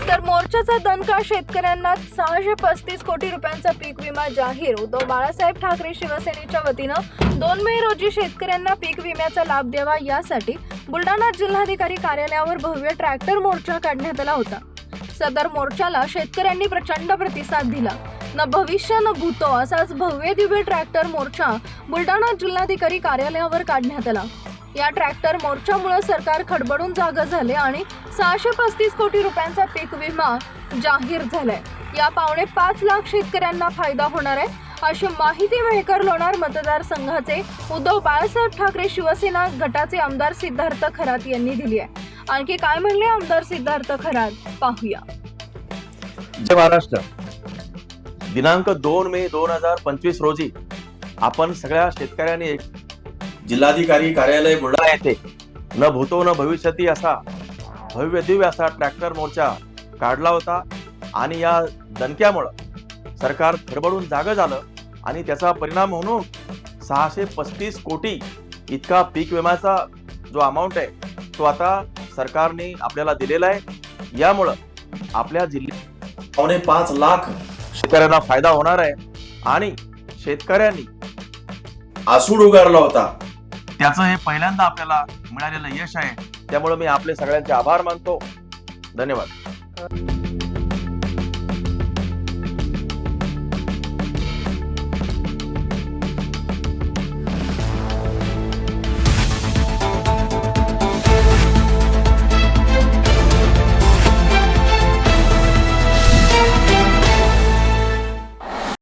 पावसाचा दणका शेतकऱ्यांना सहाशे पस्तीस कोटी रुपयांचा पीक विमा जाहीर. उद्धव बाळासाहेब ठाकरे शिवसेनेच्या वतीनं दोन मे रोजी शेतकऱ्यांना पीक विम्याचा लाभ द्यावा यासाठी बुलढाणा जिल्हाधिकारी कार्यालयावर भव्य ट्रॅक्टर मोर्चा काढण्यात आला होता. सदर मोर्चाला शेतकऱ्यांनी प्रचंड प्रतिसाद दिला. न भविष्य न भूतो असाच भव्य दिव्य ट्रॅक्टर मोर्चा बुलढाणा जिल्हाधिकारी कार्यालयावर काढण्यात आला. या ट्रॅक्टर मोर्चामुळे सरकार खडबडून जागा झाले आणि सहाशे पस्तीस कोटी रुपयांचा पीक विमा जाहीर झालाय. या पावणे पाच लाख शेतकऱ्यांना फायदा होणार आहे अशी माहिती मेहकर लोणार मतदारसंघाचे उद्धव बाळासाहेब ठाकरे शिवसेना गटाचे आमदार सिद्धार्थ खरात यांनी दिली आहे. आणखी काय म्हणले आमदार सिद्धार्थ खरात? पाहूया. जय महाराष्ट्र. दिनांक दोन मे दोन हजार पंचवीस रोजी आपण सगळ्या शेतकऱ्यांनी एक जिल्हाधिकारी कार्यालय बुलढाणा येथे. न भूतो न भविष्यती असा भव्य दिव्य असा ट्रॅक्टर मोर्चा काढला होता आणि या दणक्यामुळं सरकार खडबडून जागं झालं आणि त्याचा परिणाम म्हणून सहाशे पस्तीस कोटी इतका पीक विम्याचा जो अमाऊंट आहे तो आता सरकारने आपल्याला दिलेला आहे. यामुळं आपल्या जिल्ह्यात पावणे पाच लाख शेतकऱ्यांना फायदा होणार आहे आणि शेतकऱ्यांनी आसूड उगारला होता. त्याचं हे पहिल्यांदा आपल्याला मिळालेलं यश आहे. त्यामुळे मी आपले सगळ्यांचे आभार मानतो. धन्यवाद.